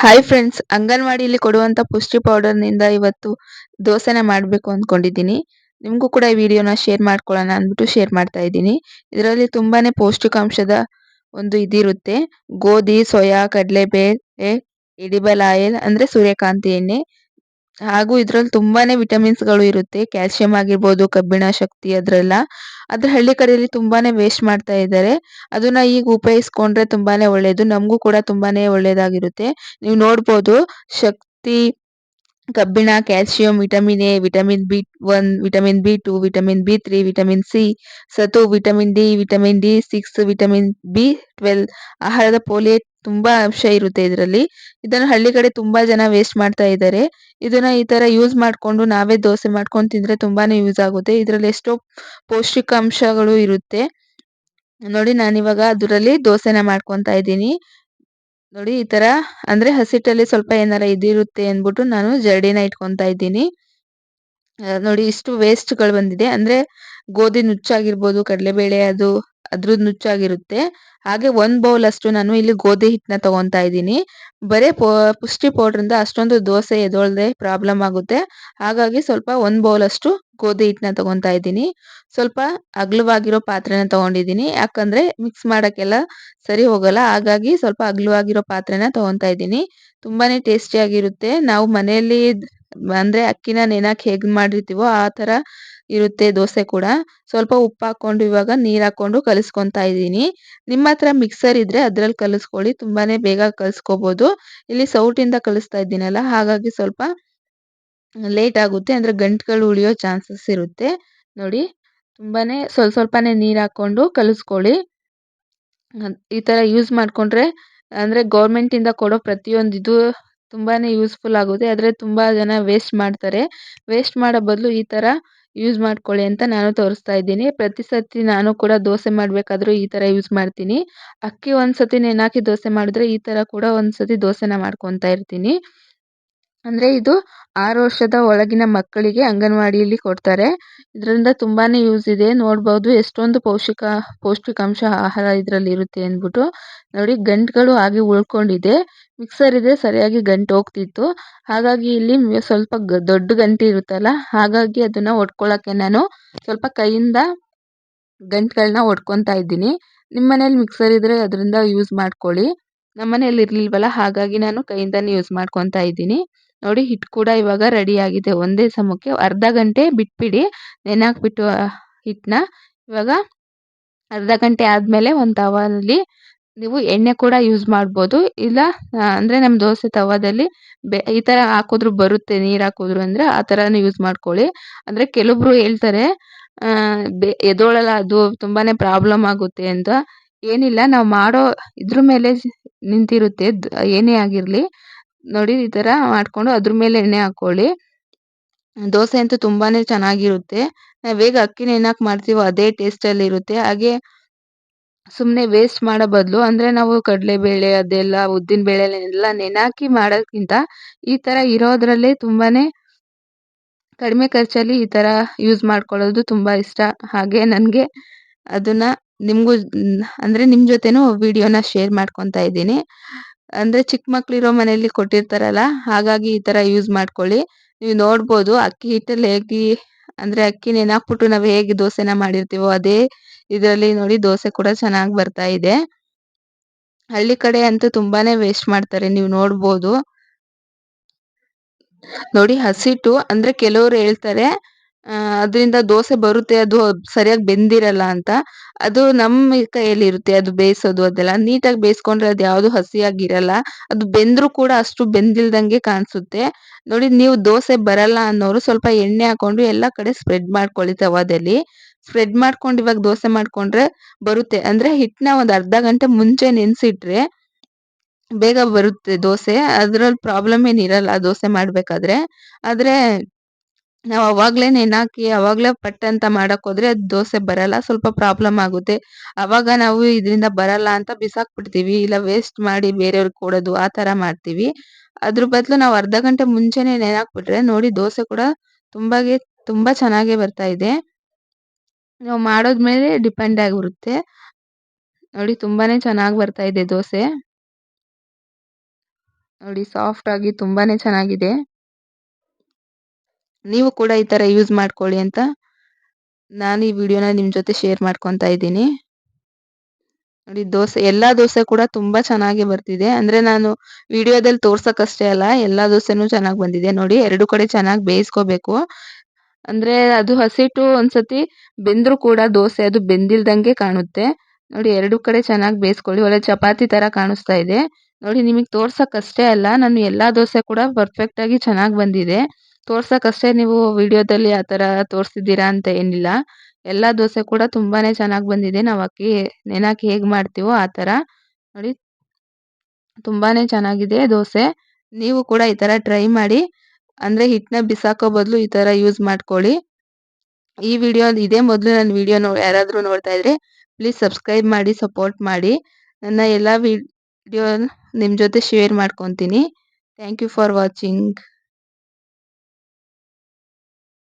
Hi friends ಅಂಗನವಾಡಿಯಲ್ಲಿ ಕೊಡುವಂಥ ಪುಷ್ಟಿ ಪೌಡರ್ನಿಂದ ಇವತ್ತು ದೋಸೆನ ಮಾಡಬೇಕು ಅಂದ್ಕೊಂಡಿದ್ದೀನಿ. ನಿಮಗೂ ಕೂಡ ಈ ವಿಡಿಯೋನ ಶೇರ್ ಮಾಡ್ಕೊಳ್ಳೋಣ ಅಂದ್ಬಿಟ್ಟು ಶೇರ್ ಮಾಡ್ತಾ ಇದ್ದೀನಿ. ಇದರಲ್ಲಿ ತುಂಬಾ ಪೌಷ್ಟಿಕಾಂಶದ ಒಂದು ಇದಿರುತ್ತೆ. ಗೋಧಿ, ಸೋಯಾ, ಕಡಲೆಬೇಳೆ, ಎಡಿಬಲ್ ಆಯಿಲ್, ಅಂದರೆ ಸೂರ್ಯಕಾಂತಿ ಎಣ್ಣೆ. ಹಾಗೂ ಇದರಲ್ಲಿ ತುಂಬಾನೇ ವಿಟಮಿನ್ಸ್ಗಳು ಇರುತ್ತೆ. ಕ್ಯಾಲ್ಸಿಯಂ ಆಗಿರ್ಬೋದು, ಕಬ್ಬಿಣ ಶಕ್ತಿ ಅದರೆಲ್ಲ. ಅದ್ರ ಹಳ್ಳಿ ಕಡೆಯಲ್ಲಿ ತುಂಬಾನೇ ವೇಸ್ಟ್ ಮಾಡ್ತಾ ಇದ್ದಾರೆ. ಅದನ್ನ ಈಗ ಉಪಯೋಗಿಸ್ಕೊಂಡ್ರೆ ತುಂಬಾನೇ ಒಳ್ಳೆಯದು ನಮಗೂ ಕೂಡ ತುಂಬಾನೇ ಒಳ್ಳೆಯದಾಗಿರುತ್ತೆ ನೀವು ನೋಡ್ಬೋದು, ಶಕ್ತಿ ಕಬ್ಬಿಣ, calcium, vitamin A, vitamin B one, vitamin B two, vitamin B three, vitamin C ಸತು vitamin D vitamin D six, vitamin B twelve. ಆಹಾರದ ಪೋಲಿಯೇಟ್ ತುಂಬಾ ಅಂಶ ಇರುತ್ತೆ ಇದರಲ್ಲಿ. ಇದನ್ನು ಹಳ್ಳಿ ಕಡೆ ತುಂಬಾ ಜನ ವೇಸ್ಟ್ ಮಾಡ್ತಾ ಇದ್ದಾರೆ. ಇದನ್ನ ಈ ತರ ಯೂಸ್ ಮಾಡ್ಕೊಂಡು ನಾವೇ ದೋಸೆ ಮಾಡ್ಕೊಂಡು ತಿಂದ್ರೆ ತುಂಬಾನೇ ಯೂಸ್ ಆಗುತ್ತೆ. ಇದರಲ್ಲಿ ಎಷ್ಟೋ ಪೌಷ್ಟಿಕಾಂಶಗಳು ಇರುತ್ತೆ. ನೋಡಿ ನಾನಿವಾಗ ಅದರಲ್ಲಿ ದೋಸೆನ ಮಾಡ್ಕೊತಾ ಇದ್ದೀನಿ. ನೋಡಿ ಈ ತರ, ಅಂದ್ರೆ ಹಸಿಟ್ಟಲ್ಲಿ ಸ್ವಲ್ಪ ಏನಾರ ಇದಿರುತ್ತೆ ಅಂದ್ಬಿಟ್ಟು ನಾನು ಜರಡಿನ ಇಟ್ಕೊಂತ ಇದ್ದೀನಿ. ನೋಡಿ ಇಷ್ಟು ವೇಸ್ಟ್ಗಳು ಬಂದಿದೆ. ಅಂದ್ರೆ ಗೋಧಿ ನುಚ್ಚಾಗಿರ್ಬೋದು, ಕಡಲೆಬೇಳೆ ಅದು ಅದ್ರದ್ದು ನುಚ್ಚಾಗಿರುತ್ತೆ. ಹಾಗೆ ಒಂದ್ ಬೌಲ್ ಅಷ್ಟು ನಾನು ಇಲ್ಲಿ ಗೋಧಿ ಹಿಟ್ಟನ್ನ ತಗೊಂತಾ ಇದ್ದೀನಿ. ಬರೇ ಪುಷ್ಟಿ ಪೌಡ್ರಿಂದ ಅಷ್ಟೊಂದು ದೋಸೆ ಎದೊಳ್ದೆ ಪ್ರಾಬ್ಲಮ್ ಆಗುತ್ತೆ. ಹಾಗಾಗಿ ಸ್ವಲ್ಪ ಒಂದ್ ಬೌಲ್ ಅಷ್ಟು ಗೋಧಿ ಹಿಟ್ಟನ್ನ ತಗೊಂತಾ ಇದ್ದೀನಿ. ಸ್ವಲ್ಪ ಅಗ್ಲವಾಗಿರೋ ಪಾತ್ರೆನ ತಗೊಂಡಿದ್ದೀನಿ. ಯಾಕಂದ್ರೆ ಮಿಕ್ಸ್ ಮಾಡಕ್ಕೆಲ್ಲ ಸರಿ ಹೋಗಲ್ಲ. ಹಾಗಾಗಿ ಸ್ವಲ್ಪ ಅಗ್ಲವಾಗಿರೋ ಪಾತ್ರೆನ ತಗೊಂತಾ ಇದ್ದೀನಿ. ತುಂಬಾನೇ ಟೇಸ್ಟಿಯಾಗಿರುತ್ತೆ. ನಾವು ಮನೆಯಲ್ಲಿ ಅಂದ್ರೆ ಅಕ್ಕಿನ ನೆನಕ್ ಹೇಗ್ ಮಾಡಿರ್ತೀವೋ ಆ ತರ ಇರುತ್ತೆ ದೋಸೆ ಕೂಡ. ಸ್ವಲ್ಪ ಉಪ್ಪು ಹಾಕೊಂಡು ಇವಾಗ ನೀರು ಹಾಕೊಂಡು ಕಲಿಸ್ಕೊತಾ ಇದ್ದೀನಿ. ನಿಮ್ಮ ಹತ್ರ ಮಿಕ್ಸರ್ ಇದ್ರೆ ಅದ್ರಲ್ಲಿ ಕಲಿಸ್ಕೊಳ್ಳಿ. ತುಂಬಾನೇ ಬೇಗ ಕಲಿಸ್ಕೋಬಹುದು ಇಲ್ಲಿ ಸೌಟಿಂದ ಕಲಿಸ್ತಾ ಇದ್ದೀನಲ್ಲ, ಹಾಗಾಗಿ ಸ್ವಲ್ಪ ಲೇಟ್ ಆಗುತ್ತೆ. ಅಂದ್ರೆ ಗಂಟುಗಳು ಉಳಿಯೋ ಚಾನ್ಸಸ್ ಇರುತ್ತೆ. ನೋಡಿ, ತುಂಬಾನೇ ಸ್ವಲ್ಪ ಸ್ವಲ್ಪನೇ ನೀರು ಹಾಕೊಂಡು ಕಲಿಸ್ಕೊಳ್ಳಿ. ಈ ತರ ಯೂಸ್ ಮಾಡ್ಕೊಂಡ್ರೆ ಅಂದ್ರೆ ಗೌರ್ಮೆಂಟ್ ಇಂದ ಕೊಡೋ ಪ್ರತಿಯೊಂದಿದು ತುಂಬಾನೇ ಯೂಸ್ಫುಲ್ ಆಗುತ್ತೆ. ಆದ್ರೆ ತುಂಬಾ ಜನ ವೇಸ್ಟ್ ಮಾಡ್ತಾರೆ. ವೇಸ್ಟ್ ಮಾಡೋ ಬದಲು ಈ ತರ ಯೂಸ್ ಮಾಡ್ಕೊಳ್ಳಿ ಅಂತ ನಾನು ತೋರಿಸ್ತಾ ಇದ್ದೀನಿ. ಪ್ರತಿ ಸತಿ ನಾನು ಕೂಡ ದೋಸೆ ಮಾಡಬೇಕಾದ್ರೂ ಈ ತರ ಯೂಸ್ ಮಾಡ್ತೀನಿ. ಅಕ್ಕಿ ಒಂದ್ಸತಿ ನೆನಾಕಿ ದೋಸೆ ಮಾಡಿದ್ರೆ ಈ ತರ ಕೂಡ ಒಂದ್ಸತಿ ದೋಸೆನ ಮಾಡ್ಕೊತಾ ಇರ್ತೀನಿ. ಅಂದ್ರೆ ಇದು ಆರು ವರ್ಷದ ಒಳಗಿನ ಮಕ್ಕಳಿಗೆ ಅಂಗನವಾಡಿಯಲ್ಲಿ ಕೊಡ್ತಾರೆ. ಇದರಿಂದ ತುಂಬಾನೇ ಯೂಸ್ ಇದೆ. ನೋಡ್ಬೋದು ಎಷ್ಟೊಂದು ಪೌಷ್ಟಿಕ, ಪೌಷ್ಟಿಕಾಂಶ ಆಹಾರ ಇದರಲ್ಲಿ ಇರುತ್ತೆ ಅಂದ್ಬಿಟ್ಟು. ನೋಡಿ ಗಂಟುಗಳು ಹಾಗೆ ಉಳ್ಕೊಂಡಿದೆ. ಮಿಕ್ಸರ್ ಇದೆ, ಸರಿಯಾಗಿ ಗಂಟು ಹೋಗ್ತಿತ್ತು. ಹಾಗಾಗಿ ಇಲ್ಲಿ ಸ್ವಲ್ಪ ದೊಡ್ಡ ಗಂಟು ಇರುತ್ತಲ್ಲ, ಹಾಗಾಗಿ ಅದನ್ನ ಒಡ್ಕೊಳ್ಳೋಕ್ಕೆ ನಾನು ಸ್ವಲ್ಪ ಕೈಯಿಂದ ಗಂಟುಗಳನ್ನ ಒಡ್ಕೊತಾ ಇದ್ದೀನಿ. ನಿಮ್ಮ ಮನೇಲಿ ಮಿಕ್ಸರ್ ಇದ್ರೆ ಅದರಿಂದ ಯೂಸ್ ಮಾಡ್ಕೊಳ್ಳಿ. ನಮ್ಮ ಮನೇಲಿ ಇರಲಿಲ್ವಲ್ಲ, ಹಾಗಾಗಿ ನಾನು ಕೈಯಿಂದನೇ ಯೂಸ್ ಮಾಡ್ಕೊತಾ ಇದ್ದೀನಿ. ನೋಡಿ ಹಿಟ್ಟು ಕೂಡ ಇವಾಗ ರೆಡಿ ಆಗಿದೆ. ಒಂದೇ ಸಮಕ್ಕೆ ಅರ್ಧ ಗಂಟೆ ಬಿಟ್ಬಿಡಿ. ನೆನೆ ಹಿಟ್ಟನ್ನ ಇವಾಗ ಅರ್ಧ ಗಂಟೆ ಆದಮೇಲೆ ಒಂದು ತವಾದಲ್ಲಿ ನೀವು ಎಣ್ಣೆ ಕೂಡ ಯೂಸ್ ಮಾಡ್ಬೋದು. ಇಲ್ಲ ಅಂದರೆ ನಮ್ಮ ದೋಸೆ ತವಾದಲ್ಲಿ ಈ ಥರ ಹಾಕಿದ್ರು ಬರುತ್ತೆ, ನೀರು ಹಾಕಿದ್ರು ಅಂದರೆ ಆ ಥರನೂ ಯೂಸ್ ಮಾಡ್ಕೊಳ್ಳಿ. ಅಂದರೆ ಕೆಲವೊಬ್ರು ಹೇಳ್ತಾರೆ ಬೆ ಎದೊಳಲ್ಲ ಅದು ತುಂಬಾ ಪ್ರಾಬ್ಲಮ್ ಆಗುತ್ತೆ ಅಂತ. ಏನಿಲ್ಲ, ನಾವು ಮಾಡೋ ಇದ್ರ ಮೇಲೆ ನಿಂತಿರುತ್ತೆ ಏನೇ ಆಗಿರಲಿ. ನೋಡಿ, ಈ ಥರ ಮಾಡಿಕೊಂಡು ಅದ್ರ ಮೇಲೆ ಎಣ್ಣೆ ಹಾಕ್ಕೊಳ್ಳಿ ದೋಸೆ ಅಂತೂ ತುಂಬಾ ಚೆನ್ನಾಗಿರುತ್ತೆ. ನಾವು ಹೇಗೆ ಅಕ್ಕಿ ಹಾಕಿ ಮಾಡ್ತೀವೋ ಅದೇ ಟೇಸ್ಟಲ್ಲಿ ಇರುತ್ತೆ ಹಾಗೆ ಸುಮ್ಮನೆ ವೇಸ್ಟ್ ಮಾಡೋ ಬದಲು ಅಂದ್ರೆ ನಾವು ಕಡಲೆಬೇಳೆ ಅದೆಲ್ಲ ಉದ್ದಿನಬೇಳೆ ಎಲ್ಲ ನೆನಾಕಿ ಮಾಡೋದ್ಕಿಂತ ಈ ಥರ ಇರೋದ್ರಲ್ಲೇ ತುಂಬಾನೇ ಕಡಿಮೆ ಖರ್ಚಲ್ಲಿ ಈ ತರ ಯೂಸ್ ಮಾಡ್ಕೊಳ್ಳೋದು ತುಂಬಾ ಇಷ್ಟ. ಹಾಗೆ ನನಗೆ ಅದನ್ನ ನಿಮ್ಗೂ ಅಂದ್ರೆ ನಿಮ್ಮ ಜೊತೆನೂ ವಿಡಿಯೋನ ಶೇರ್ ಮಾಡ್ಕೊತಾ ಇದ್ದೀನಿ. ಅಂದ್ರೆ ಚಿಕ್ಕ ಮಕ್ಕಳಿರೋ ಮನೆಯಲ್ಲಿ ಕೊಟ್ಟಿರ್ತಾರಲ್ಲ, ಹಾಗಾಗಿ ಈ ತರ ಯೂಸ್ ಮಾಡ್ಕೊಳ್ಳಿ. ನೀವು ನೋಡ್ಬೋದು ಅಕ್ಕಿ ಹಿಟ್ಟಲ್ಲಿ ಹೇಗೆ ಅಂದ್ರೆ ಅಕ್ಕಿ ನೆನಾಕ್ಬಿಟ್ಟು ನಾವು ಹೇಗೆ ದೋಸೆನ ಮಾಡಿರ್ತೀವೋ ಅದೇ ಇದರಲ್ಲಿ ನೋಡಿ ದೋಸೆ ಕೂಡ ಚೆನ್ನಾಗಿ ಬರ್ತಾ ಇದೆ. ಹಳ್ಳಿ ಕಡೆ ಅಂತೂ ತುಂಬಾನೇ ವೇಸ್ಟ್ ಮಾಡ್ತಾರೆ, ನೀವು ನೋಡ್ಬೋದು. ನೋಡಿ ಹಸಿಟ್ಟು ಅಂದ್ರೆ ಕೆಲವರು ಹೇಳ್ತಾರೆ ಅದರಿಂದ ದೋಸೆ ಬರುತ್ತೆ, ಅದು ಸರಿಯಾಗಿ ಬೆಂದಿರಲ್ಲ ಅಂತ. ಅದು ನಮ್ಮ ಕೈಯಲ್ಲಿ ಇರುತ್ತೆ ಅದು ಬೇಯಿಸೋದು ಅದೆಲ್ಲ. ನೀಟಾಗಿ ಬೇಯಿಸ್ಕೊಂಡ್ರೆ ಅದು ಯಾವುದು ಹಸಿಯಾಗಿರಲ್ಲ. ಅದು ಬೆಂದ್ರು ಕೂಡ ಅಷ್ಟು ಬೆಂದಿಲ್ದಂಗೆ ಕಾಣಿಸುತ್ತೆ. ನೋಡಿ ನೀವು ದೋಸೆ ಬರಲ್ಲ ಅನ್ನೋರು ಸ್ವಲ್ಪ ಎಣ್ಣೆ ಹಾಕೊಂಡು ಎಲ್ಲ ಕಡೆ ಸ್ಪ್ರೆಡ್ ಮಾಡ್ಕೊಳ್ಳಿ ತವಾದಲ್ಲಿ. ಸ್ಪ್ರೆಡ್ ಮಾಡ್ಕೊಂಡು ಇವಾಗ ದೋಸೆ ಮಾಡ್ಕೊಂಡ್ರೆ ಬರುತ್ತೆ. ಅಂದ್ರೆ ಹಿಟ್ಟನ್ನ ಒಂದು ಅರ್ಧ ಗಂಟೆ ಮುಂಚೆ ನೆನೆಸಿಟ್ರೆ ಬೇಗ ಬರುತ್ತೆ ದೋಸೆ. ಅದ್ರಲ್ಲಿ ಪ್ರಾಬ್ಲಮ್ ಏನಿರಲ್ಲ ದೋಸೆ ಮಾಡಬೇಕಾದ್ರೆ. ಆದರೆ ನಾವು ಅವಾಗಲೇ ನೆನಾಕಿ, ಅವಾಗಲೇ ಪಟ್ಟಂತ ಅಂತ ಮಾಡೋಕ್ಕೋದ್ರೆ ಅದು ದೋಸೆ ಬರಲ್ಲ, ಸ್ವಲ್ಪ ಪ್ರಾಬ್ಲಮ್ ಆಗುತ್ತೆ. ಅವಾಗ ನಾವು ಇದರಿಂದ ಬರಲ್ಲ ಅಂತ ಬಿಸಾಕ್ಬಿಡ್ತೀವಿ, ಇಲ್ಲ ವೇಸ್ಟ್ ಮಾಡಿ ಬೇರೆಯವ್ರಿಗೆ ಕೊಡೋದು ಆ ಥರ ಮಾಡ್ತೀವಿ. ಅದ್ರ ಬದಲು ನಾವು ಅರ್ಧ ಗಂಟೆ ಮುಂಚೆನೇ ನೆನಾಕ್ಬಿಟ್ರೆ ನೋಡಿ ದೋಸೆ ಕೂಡ ತುಂಬಾಗೆ, ತುಂಬ ಚೆನ್ನಾಗೇ ಬರ್ತಾ ಇದೆ. ನಾವು ಮಾಡೋದ್ ಮೇಲೆ ಡಿಪೆಂಡ್ ಆಗಿರುತ್ತೆ. ನೋಡಿ ತುಂಬಾನೇ ಚೆನ್ನಾಗಿ ಬರ್ತಾ ಇದೆ ದೋಸೆ. ನೋಡಿ ಸಾಫ್ಟ್ ಆಗಿ ತುಂಬಾನೇ ಚೆನ್ನಾಗಿದೆ. ನೀವು ಕೂಡ ಈ ತರ ಯೂಸ್ ಮಾಡ್ಕೊಳ್ಳಿ ಅಂತ ನಾನು ಈ ವಿಡಿಯೋನ ನಿಮ್ ಜೊತೆ ಶೇರ್ ಮಾಡ್ಕೊತಾ ಇದ್ದೀನಿ. ನೋಡಿ ದೋಸೆ, ಎಲ್ಲಾ ದೋಸೆ ಕೂಡ ತುಂಬಾ ಚೆನ್ನಾಗಿ ಬರ್ತಿದೆ. ಅಂದ್ರೆ ನಾನು ವಿಡಿಯೋದಲ್ಲಿ ತೋರ್ಸಕ್ಕಷ್ಟೇ ಅಲ್ಲ, ಎಲ್ಲಾ ದೋಸೆನೂ ಚೆನ್ನಾಗಿ ಬಂದಿದೆ. ನೋಡಿ ಎರಡು ಕಡೆ ಚೆನ್ನಾಗಿ ಬೇಯಿಸ್ಕೋಬೇಕು. ಅಂದ್ರೆ ಅದು ಹಸಿಟ್ಟು ಒಂದ್ಸತಿ ಬೆಂದ್ರು ಕೂಡ ದೋಸೆ, ಅದು ಬೆಂದಿಲ್ದಂಗೆ ಕಾಣುತ್ತೆ. ನೋಡಿ, ಎರಡು ಕಡೆ ಚೆನ್ನಾಗಿ ಬೇಯಿಸ್ಕೊಳ್ಳಿ. ಒಳ್ಳೆ ಚಪಾತಿ ತರ ಕಾಣಿಸ್ತಾ ಇದೆ. ನೋಡಿ, ನಿಮಗೆ ತೋರ್ಸಕ್ಕಷ್ಟೇ ಅಲ್ಲ, ನಾನು ಎಲ್ಲಾ ದೋಸೆ ಕೂಡ ಪರ್ಫೆಕ್ಟ್ ಆಗಿ ಚೆನ್ನಾಗಿ ಬಂದಿದೆ. ತೋರ್ಸಕ್ಕಷ್ಟೇ ನೀವು ವಿಡಿಯೋದಲ್ಲಿ ಆ ಥರ ತೋರಿಸಿದ್ದೀರಾ ಅಂತ ಏನಿಲ್ಲ. ಎಲ್ಲ ದೋಸೆ ಕೂಡ ತುಂಬಾನೇ ಚೆನ್ನಾಗಿ ಬಂದಿದೆ. ನಾವು ಅಕ್ಕಿ ನೆನಾಕಿ ಹೇಗೆ ಮಾಡ್ತೀವೋ ಆ ಥರ ನೋಡಿ, ತುಂಬಾನೇ ಚೆನ್ನಾಗಿದೆ ದೋಸೆ. ನೀವು ಕೂಡ ಈ ಥರ ಟ್ರೈ ಮಾಡಿ. ಅಂದರೆ ಹಿಟ್ಟನ್ನ ಬಿಸಾಕೋ ಬದಲು ಈ ಥರ ಯೂಸ್ ಮಾಡ್ಕೊಳ್ಳಿ. ಈ ವಿಡಿಯೋ ಇದೇ ಮೊದಲು ನನ್ನ ವಿಡಿಯೋ ನೋ, ಯಾರಾದರೂ ನೋಡ್ತಾ ಇದ್ರೆ ಪ್ಲೀಸ್ ಸಬ್ಸ್ಕ್ರೈಬ್ ಮಾಡಿ ಸಪೋರ್ಟ್ ಮಾಡಿ. ನನ್ನ ಎಲ್ಲ ವಿಡಿಯೋ ನಿಮ್ಮ ಜೊತೆ ಶೇರ್ ಮಾಡ್ಕೊತೀನಿ. Thank you for watching